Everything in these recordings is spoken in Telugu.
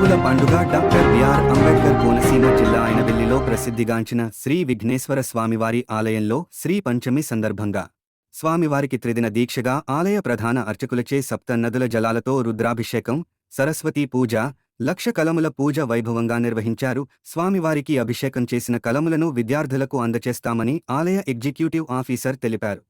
పండుగ డాక్టర్ బిఆర్ అంబేద్కర్ కోనసీమ జిల్లా అయినవెల్లిలో ప్రసిద్ధిగాంచిన శ్రీ విఘ్నేశ్వర స్వామివారి ఆలయంలో శ్రీ పంచమి సందర్భంగా స్వామివారికి త్రిదిన దీక్షగా ఆలయ ప్రధాన అర్చకులచే సప్త నదుల జలాలతో రుద్రాభిషేకం సరస్వతీ పూజ లక్ష కలముల పూజ వైభవంగా నిర్వహించారు. స్వామివారికి అభిషేకం చేసిన కలములను విద్యార్థులకు అందచేస్తామని ఆలయ ఎగ్జిక్యూటివ్ ఆఫీసర్ తెలిపారు.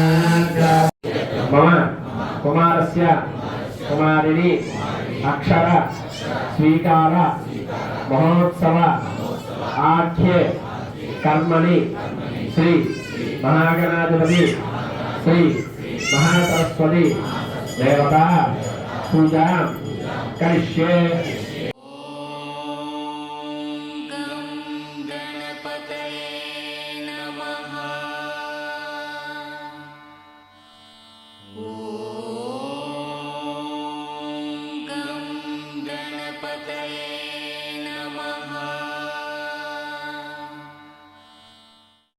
కుమారస్య. కుమారిని అక్షర. స్వీకార. మహోత్సవ. ఆఖ్యే. కర్మణి. శ్రీ మహాగణాధిపతి. శ్రీ మహాసరస్వతి. దేవత. పూజ. కరిష్యే. पतये